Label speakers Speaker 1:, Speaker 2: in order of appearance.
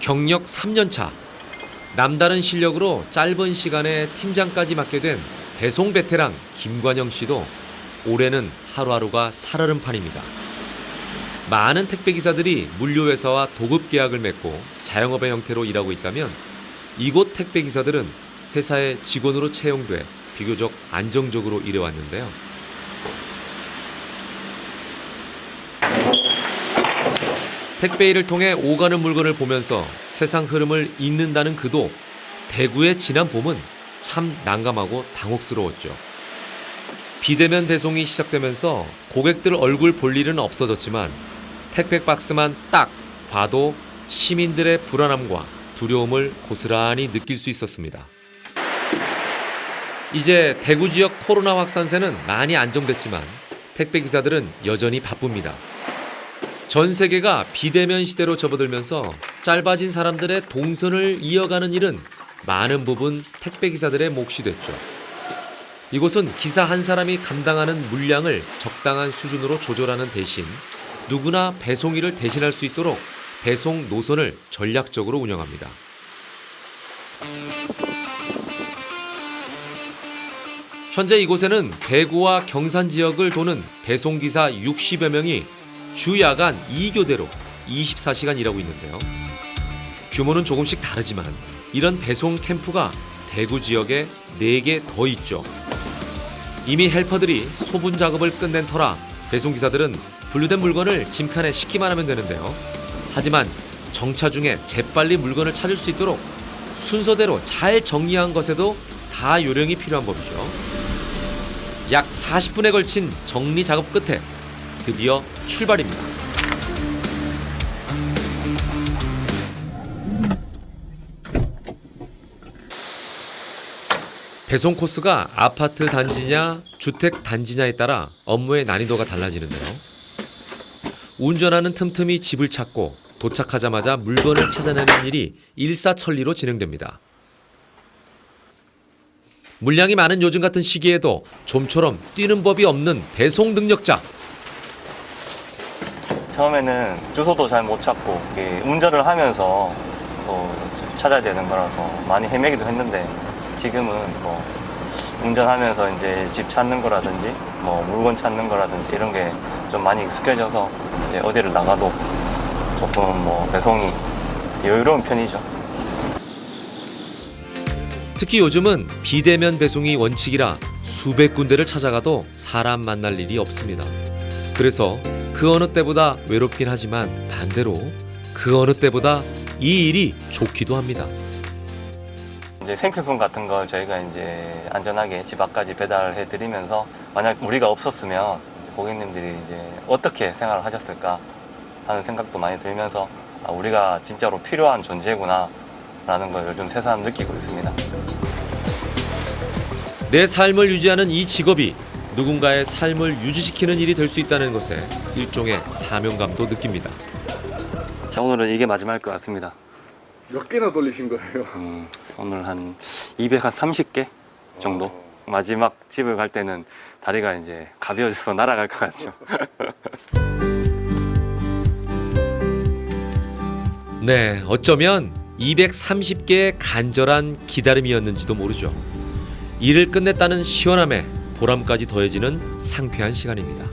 Speaker 1: 경력 3년 차. 남다른 실력으로 짧은 시간에 팀장까지 맡게 된 배송 베테랑 김관영 씨도 올해는 하루하루가 살얼음 판입니다. 많은 택배 기사들이 물류회사와 도급 계약을 맺고 자영업의 형태로 일하고 있다면 이곳 택배 기사들은 회사의 직원으로 채용돼 비교적 안정적으로 일해왔는데요. 택배 일을 통해 오가는 물건을 보면서 세상 흐름을 읽는다는 그도 대구의 지난 봄은 참 난감하고 당혹스러웠죠. 비대면 배송이 시작되면서 고객들 얼굴 볼 일은 없어졌지만 택배 박스만 딱 봐도 시민들의 불안함과 두려움을 고스란히 느낄 수 있었습니다. 이제 대구 지역 코로나 확산세는 많이 안정됐지만 택배 기사들은 여전히 바쁩니다. 전 세계가 비대면 시대로 접어들면서 짧아진 사람들의 동선을 이어가는 일은 많은 부분 택배 기사들의 몫이 됐죠. 이곳은 기사 한 사람이 감당하는 물량을 적당한 수준으로 조절하는 대신 누구나 배송 일을 대신할 수 있도록 배송 노선을 전략적으로 운영합니다. 현재 이곳에는 대구와 경산 지역을 도는 배송기사 60여 명이 주 야간 2교대로 24시간 일하고 있는데요. 규모는 조금씩 다르지만 이런 배송 캠프가 대구 지역에 4개 더 있죠. 이미 헬퍼들이 소분 작업을 끝낸 터라 배송기사들은 분류된 물건을 짐칸에 싣기만 하면 되는데요. 하지만 정차 중에 재빨리 물건을 찾을 수 있도록 순서대로 잘 정리한 것에도 다 요령이 필요한 법이죠. 약 40분에 걸친 정리 작업 끝에 드디어 출발입니다. 배송 코스가 아파트 단지냐 주택 단지냐에 따라 업무의 난이도가 달라지는데요. 운전하는 틈틈이 집을 찾고 도착하자마자 물건을 찾아내는 일이 일사천리로 진행됩니다. 물량이 많은 요즘 같은 시기에도 좀처럼 뛰는 법이 없는 배송 능력자.
Speaker 2: 처음에는 주소도 잘 못 찾고 운전을 하면서 또 찾아야 되는 거라서 많이 헤매기도 했는데 지금은 뭐 운전하면서 이제 집 찾는 거라든지 뭐 물건 찾는 거라든지 이런 게 좀 많이 익숙해져서 이제 어디를 나가도 조금 뭐 배송이 여유로운 편이죠.
Speaker 1: 특히 요즘은 비대면 배송이 원칙이라 수백 군데를 찾아가도 사람 만날 일이 없습니다. 그래서 그 어느 때보다 외롭긴 하지만 반대로 그 어느 때보다 이 일이 좋기도 합니다.
Speaker 2: 이제 생필품 같은 걸 저희가 이제 안전하게 집 앞까지 배달해 드리면서 만약 우리가 없었으면 고객님들이 이제 어떻게 생활을 하셨을까 하는 생각도 많이 들면서 아, 우리가 진짜로 필요한 존재구나 라는 걸 요즘 새삼 느끼고 있습니다.
Speaker 1: 내 삶을 유지하는 이 직업이 누군가의 삶을 유지시키는 일이 될 수 있다는 것에 일종의 사명감도 느낍니다.
Speaker 2: 자, 오늘은 이게 마지막일 것 같습니다.
Speaker 3: 몇 개나 돌리신 거예요?
Speaker 2: 음, 오늘 한 230개 정도? 마지막 집을 갈 때는 다리가 이제 가벼워져서 날아갈 것 같죠.
Speaker 1: 네, 어쩌면 230개의 간절한 기다림이었는지도 모르죠. 일을 끝냈다는 시원함에 보람까지 더해지는 상쾌한 시간입니다.